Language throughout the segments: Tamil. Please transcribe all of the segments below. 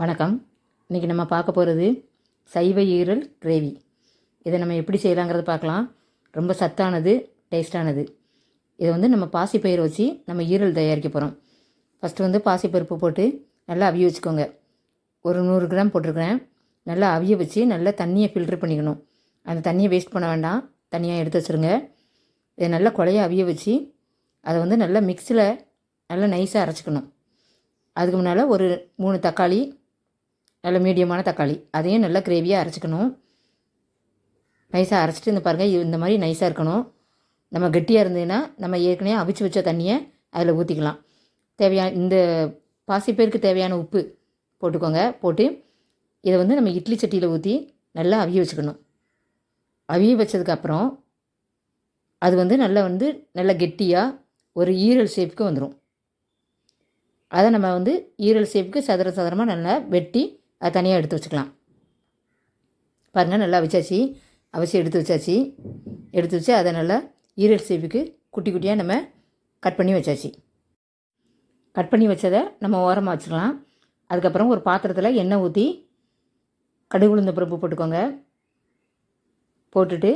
வணக்கம். இன்றைக்கி நம்ம பார்க்க போகிறது சைவ ஈரல் கிரேவி. இதை நம்ம எப்படி செய்யலாங்கிறத பார்க்கலாம். ரொம்ப சத்தானது டேஸ்டானது. இதை வந்து நம்ம பாசிப்பயிர் வச்சு நம்ம ஈரல் தயாரிக்க போகிறோம் ஃபஸ்ட்டு வந்து பாசிப்பருப்பு போட்டு நல்லா அவிய வச்சுக்கோங்க. ஒரு நூறு கிராம் போட்டிருக்கிறேன். நல்லா அவிய வச்சு நல்லா தண்ணியை ஃபில்ட்ரு பண்ணிக்கணும். அந்த தண்ணியை வேஸ்ட் பண்ண வேண்டாம். தனியாக எடுத்து வச்சுருங்க. இதை நல்லா குழைய அவிய வச்சு அதை வந்து நல்லா மிக்ஸில் நல்லா நைஸாக அரைச்சிக்கணும். அதுக்கு முன்னால் ஒரு மூணு தக்காளி நல்ல மீடியமான தக்காளி. அதையும் நல்லா கிரேவியாக அரைச்சிக்கணும். நைஸாக அரைச்சிட்டு இந்த பாருங்கள் இந்த மாதிரி நைஸாக இருக்கணும். நம்ம கெட்டியாக இருந்ததுன்னா நம்ம ஏற்கனவே அவிச்சு வச்ச தண்ணியை அதில் ஊற்றிக்கலாம் தேவையான இந்த பாசிப்பேருக்கு தேவையான உப்பு போட்டுக்கோங்க. போட்டு இதை வந்து நம்ம இட்லி சட்டியில் ஊற்றி நல்லா அவிய வச்சுக்கணும். அவிய வச்சதுக்கப்புறம் அது வந்து நல்லா வந்து நல்லா கெட்டியாக ஒரு ஈரல் ஷேப்புக்கு வந்துடும் அதை நம்ம வந்து ஈரல் ஷேப்புக்கு சதுர சதுரமாக நல்லா வெட்டி அதை தனியாக எடுத்து வச்சுக்கலாம். பாருங்கள் நல்லா வச்சாச்சு. அவசியம் எடுத்து வச்சாச்சு. எடுத்து வச்சு அதை நல்லா ஈரல் சேவிக்கு குட்டி குட்டியாக நம்ம கட் பண்ணி வச்சாச்சு. கட் பண்ணி வச்சதை நம்ம ஓரமாக வச்சுக்கலாம். அதுக்கப்புறம் ஒரு பாத்திரத்தில் எண்ணெய் ஊற்றி கடுகு உளுந்த பருப்பு போட்டுக்கோங்க. போட்டுட்டு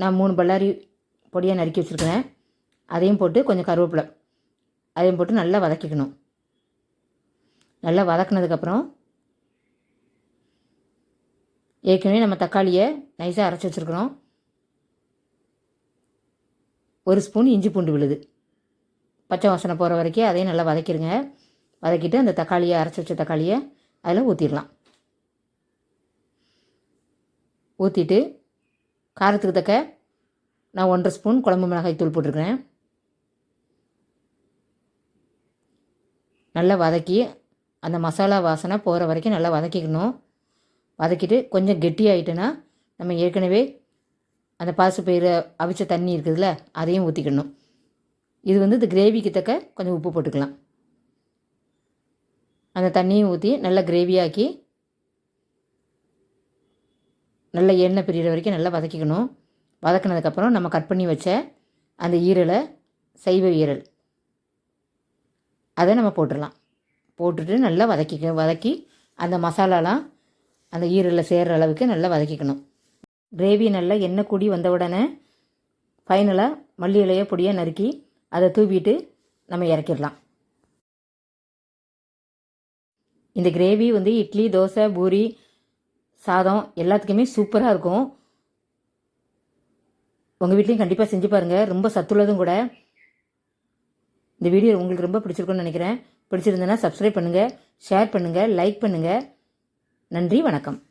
நான் மூணு பல்லாரி பொடியாக நறுக்கி வச்சுருக்கிறேன். அதையும் போட்டு கொஞ்சம் கருவேப்பிலை. அதையும் போட்டு நல்லா வதக்கிக்கணும். நல்லா வதக்குனதுக்கப்புறம் ஏற்கனவே நம்ம தக்காளியை நைஸாக அரைச்சி வச்சுருக்குறோம். ஒரு ஸ்பூன் இஞ்சி பூண்டு விழுது. பச்சை வாசனை போகிற வரைக்கும் அதையும் நல்லா வதக்கிடுங்க வதக்கிட்டு அந்த தக்காளியை அரைச்சி வச்ச தக்காளியை அதில் ஊற்றிடலாம் ஊற்றிட்டு காரத்துக்கு தக்க நான் ஒன்றரை ஸ்பூன் குழம்பு மிளகாய் தூள் போட்டிருக்கிறேன். நல்லா வதக்கி அந்த மசாலா வாசனை போகிற வரைக்கும் நல்லா வதக்கிக்கணும். வதக்கிட்டு கொஞ்சம் கெட்டியாயிட்டுன்னா நம்ம ஏற்கனவே அந்த பாசு அவிச்ச தண்ணி இருக்குதுல்ல அதையும் ஊற்றிக்கணும் இது வந்து இந்த கிரேவிக்கு தக்க கொஞ்சம் உப்பு போட்டுக்கலாம். அந்த தண்ணியும் ஊற்றி நல்லா கிரேவியாக்கி நல்லா எண்ணெய் பிரிகிற வரைக்கும் நல்லா வதக்கிக்கணும். வதக்கினதுக்கப்புறம் நம்ம கட் பண்ணி வச்ச அந்த ஈரலை சைவ ஈரல் அதை நம்ம போட்டுடலாம். போட்டுட்டு நல்லா வதக்கி வதக்கி அந்த மசாலாலாம் அந்த ஈரலில் சேர்கிற அளவுக்கு நல்லா வதக்கிக்கணும். கிரேவி நல்லா எண்ணெய் கூடி வந்த உடனே ஃபைனலாக மல்லி இலையை பொடியாக நறுக்கி அதை தூவிட்டு நம்ம இறக்கிடலாம். இந்த கிரேவி வந்து இட்லி தோசை பூரி சாதம் எல்லாத்துக்குமே சூப்பராக இருக்கும். உங்கள் வீட்லேயும் கண்டிப்பாக செஞ்சு பாருங்கள் ரொம்ப சத்துள்ளதும் கூட. இந்த வீடியோ உங்களுக்கு ரொம்ப பிடிச்சிருக்குன்னு நினைக்கிறேன். பிடிச்சிருந்தேன்னா சப்ஸ்கிரைப் பண்ணுங்கள் ஷேர் பண்ணுங்கள் லைக் பண்ணுங்கள் நன்றி வணக்கம்.